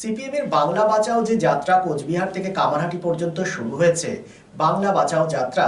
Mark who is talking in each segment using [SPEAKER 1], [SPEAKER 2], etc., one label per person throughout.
[SPEAKER 1] সিপিএমের বাংলা বাঁচাও যে যাত্রা কোচবিহার থেকে কামারহাটি পর্যন্ত শুরু হয়েছে, বাংলা বাঁচাও যাত্রা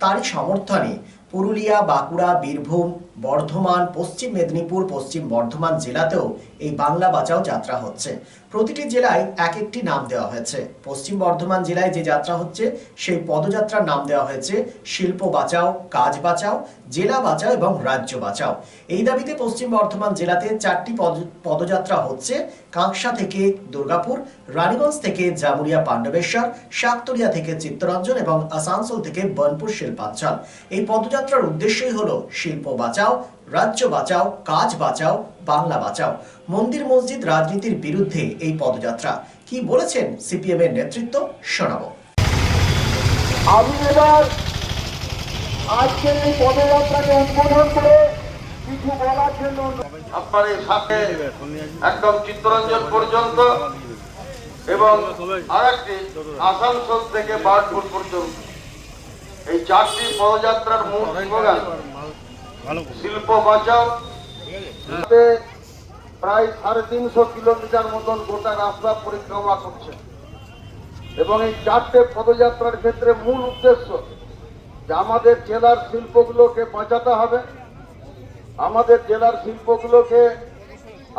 [SPEAKER 1] তারই সমর্থনে পুরুলিয়া, বাঁকুড়া, বীরভূম বর্ধমান, পশ্চিম মেদিনীপুর, পশ্চিম বর্ধমান জেলাতেও এই বাংলা বাঁচাও যাত্রা হচ্ছে। প্রতিটি জেলায় এক একটি নাম দেওয়া হয়েছে। পশ্চিম বর্ধমান জেলায় যে যাত্রা হচ্ছে, সেই পদযাত্রার নাম দেওয়া হয়েছে শিল্প বাঁচাও, কাজ বাঁচাও, জেলা বাঁচাও এবং রাজ্য বাঁচাও। এই দাবিতে পশ্চিম বর্ধমান জেলাতে চারটি পদ- পদযাত্রা হচ্ছে কাঁকসা থেকে দুর্গাপুর, রানীগঞ্জ থেকে জামুরিয়া পাণ্ডবেশ্বর শাকতরিয়া থেকে চিত্তরঞ্জন এবং আসানসোল থেকে বনপুর শিল্পাঞ্চল। এই পদযাত্রার উদ্দেশ্যই হলো শিল্প বাঁচাও রাজ্য বাঁচাও কাজ বাঁচাও বাংলা বাঁচাও। মন্দির মসজিদ রাজনীতির বিরুদ্ধে এই পদযাত্রা। কি বলেছেন সিপিএম এর নেতৃত্ব? শোনাবো।
[SPEAKER 2] আমি এবার আজকের এই পদযাত্রাকে উদ্বোধন করে কিছু বলার জন্য
[SPEAKER 3] আপনার এই সাথে একদম চিত্তরঞ্জন পর্যন্ত এবং আরেকটি আসানসোল থেকে বার্ডপুর পর্যন্ত। এই চারটি পদযাত্রার মূল স্লোগান শিল্প বাঁচাও তাতে প্রায় সাড়ে তিনশো কিলোমিটার মতন গোটা রাস্তা পরিক্রমা করছে। এবং এই চারটে পদযাত্রার ক্ষেত্রে মূল উদ্দেশ্য যে আমাদের জেলার শিল্পগুলোকে বাঁচাতে হবে। আমাদের জেলার শিল্পগুলোকে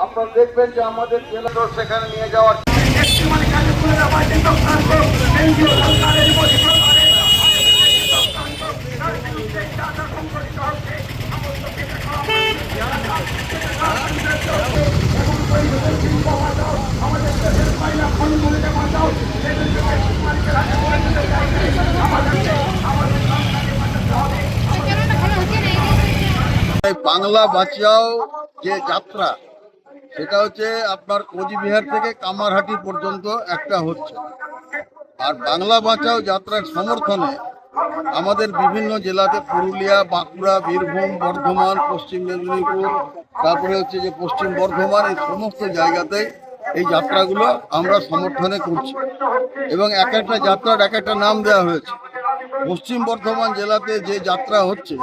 [SPEAKER 3] আপনারা দেখবেন যে আমাদের জেলা সেখানে নিয়ে যাওয়ার
[SPEAKER 4] এই বাংলা বাঁচাও যে যাত্রা, সেটা হচ্ছে আপনার কোচবিহার থেকে কামারহাটি পর্যন্ত একটা হচ্ছে। আর বাংলা বাঁচাও যাত্রার সমর্থনে আমাদের বিভিন্ন জেলাতে পুরুলিয়া, বাঁকুড়া, বীরভূম, বর্ধমান, পশ্চিম মেদিনীপুর, তারপরে হচ্ছে যে পশ্চিম বর্ধমান, এই সমস্ত জায়গাতে এই যাত্রাগুলো আমরা সমর্থনে করছি। এবং এক একটা যাত্রার এক একটা নাম দেওয়া হয়েছে। পশ্চিম বর্ধমান জেলাতে যে যাত্রা হচ্ছে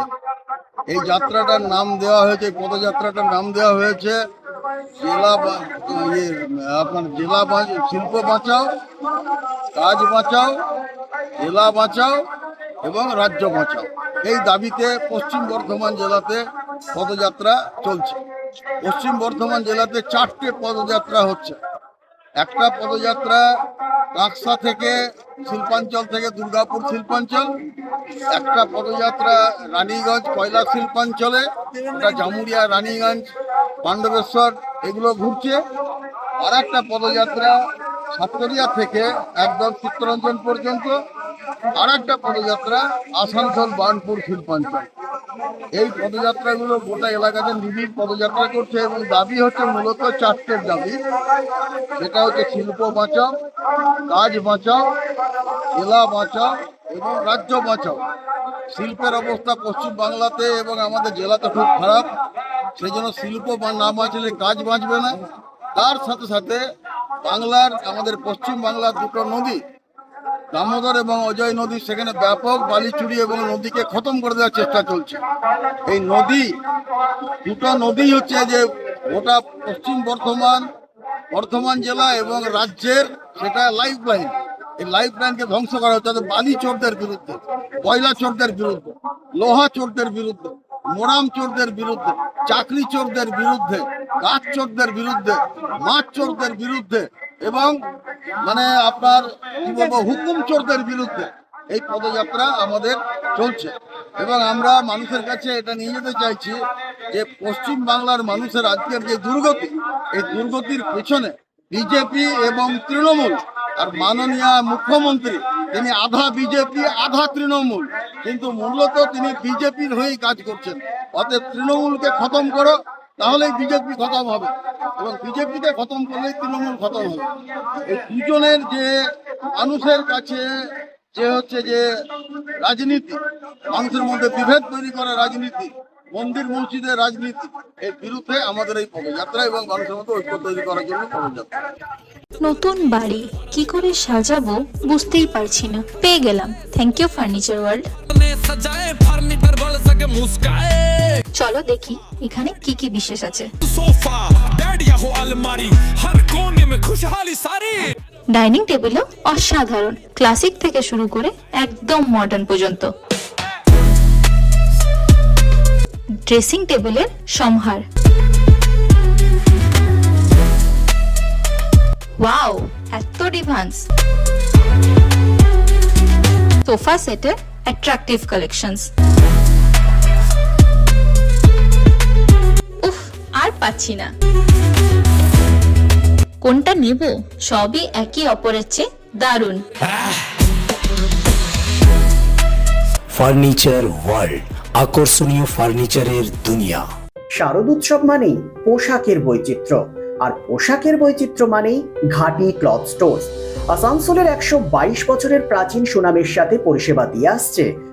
[SPEAKER 4] এই যাত্রাটার নাম দেওয়া হয়েছে পদযাত্রাটার নাম দেওয়া হয়েছে জেলা ইয়ে, আপনার জেলা শিল্প বাঁচাও কাজ বাঁচাও জেলা বাঁচাও এবং রাজ্য বাঁচাও। এই দাবিতে পশ্চিম বর্ধমান জেলাতে পদযাত্রা চলছে। পশ্চিম বর্ধমান জেলাতে চারটে পদযাত্রা হচ্ছে। একটা পদযাত্রা কাকসা থেকে শিল্পাঞ্চল থেকে দুর্গাপুর শিল্পাঞ্চল, একটা পদযাত্রা রানীগঞ্জ কয়লা শিল্পাঞ্চলে, একটা জামুরিয়া রানীগঞ্জ, পাণ্ডবেশ্বর, এগুলো ঘুরছে। আর একটা পদযাত্রা সাতকরিয়া থেকে একদম চিত্তরঞ্জন পর্যন্ত। আর একটা পদযাত্রা আসানসোল বার্নপুর শিল্পাঞ্চল। এই পদযাত্রাগুলো গোটা এলাকাতে নিবিড় পদযাত্রা করছে এবং দাবি হচ্ছে মূলত চারটের দাবি। সেটা হচ্ছে শিল্প বাঁচাও, কাজ বাঁচাও, জেলা বাঁচাও এবং রাজ্য বাঁচাও। শিল্পের অবস্থা পশ্চিম বাংলাতে এবং আমাদের জেলাতে খুব খারাপ। সেই জন্য শিল্প না বাঁচলে কাজ বাঁচবে না। তার সাথে সাথে বাংলার, আমাদের পশ্চিম বাংলার দুটো নদী দামোদর এবং অজয় নদী, সেখানে ব্যাপক বালি চুরি এবং নদীকে খতম করে দেওয়ার চেষ্টা চলছে। এই নদী, দুটো নদী হচ্ছে যে গোটা পশ্চিম বর্ধমান বর্ধমান জেলা এবং রাজ্যের সেটা লাইফ লাইন এই লাইফ লাইনকে ধ্বংস করা হচ্ছে। বালি চোরদের বিরুদ্ধে, কয়লা চোরদের বিরুদ্ধে, লোহা চোরদের বিরুদ্ধে, মোরাম চোরদের বিরুদ্ধে, চাকরি চোরদের বিরুদ্ধে, গাছ চোরদের বিরুদ্ধে, মাছ চোরদের বিরুদ্ধে এবং মানে আপনার, কি বলব, হুকুম চোরদের বিরুদ্ধে এই পদযাত্রা আমাদের চলছে। এবং আমরা মানুষের কাছে এটা নিয়ে যেতে চাইছি যে পশ্চিম বাংলার মানুষের আজকের যে দুর্গতি, এই দুর্গতির পেছনে বিজেপি এবং তৃণমূল আর মাননীয় মুখ্যমন্ত্রী, তিনি আধা বিজেপি, আধা তৃণমূল, কিন্তু মূলত তিনি বিজেপির হয়েই কাজ করছেন। অতএব তৃণমূলকে খতম করো তাহলেই বিজেপি খতম হবে। এবং বিজেপিকে খতম করলেই তৃণমূল খতম হবে। এই দুজনের যে মানুষের কাছে যে হচ্ছে যে রাজনীতি মানুষের মধ্যে বিভেদ তৈরি করা রাজনীতি মন্দির মসজিদের রাজনীতি এর বিরুদ্ধে আমাদের এই পদযাত্রা এবং মানুষের মধ্যে ঐক্য তৈরি করার জন্য পদযাত্রা।
[SPEAKER 5] নতুন বাড়ি কি করে সাজাবো বুঝতেই পারছি না। পেয়ে গেলাম। থ্যাংক ইউ ফার্নিচার ওয়ার্ল্ড চলো দেখি এখানে কি কি বিশেষ আছে। ডাইনিং টেবিলও অসাধারণ ক্লাসিক থেকে শুরু করে একদম মডার্ন পর্যন্ত। ড্রেসিং টেবিলের সমহার ওয়াও এত ডিভান্স সোফা সেটের অ্যাট্রাকটিভ কালেকশনস পাচ্ছি না। কোনটা নেব? সবই একই অপরের চেয়ে দারুণ।
[SPEAKER 6] ফার্নিচার ওয়ার্ল্ড আকর্ষণীয় ফার্নিচারের দুনিয়া।
[SPEAKER 7] শারদোৎসব মানেই পোশাকের বৈচিত্র্য আর পোশাকের বৈচিত্র্য মানেই ঘাটি ক্লথ স্টোর আসানসোলের একশো বাইশ বছরের প্রাচীন সুনামের সাথে পরিষেবা দিয়ে আসছে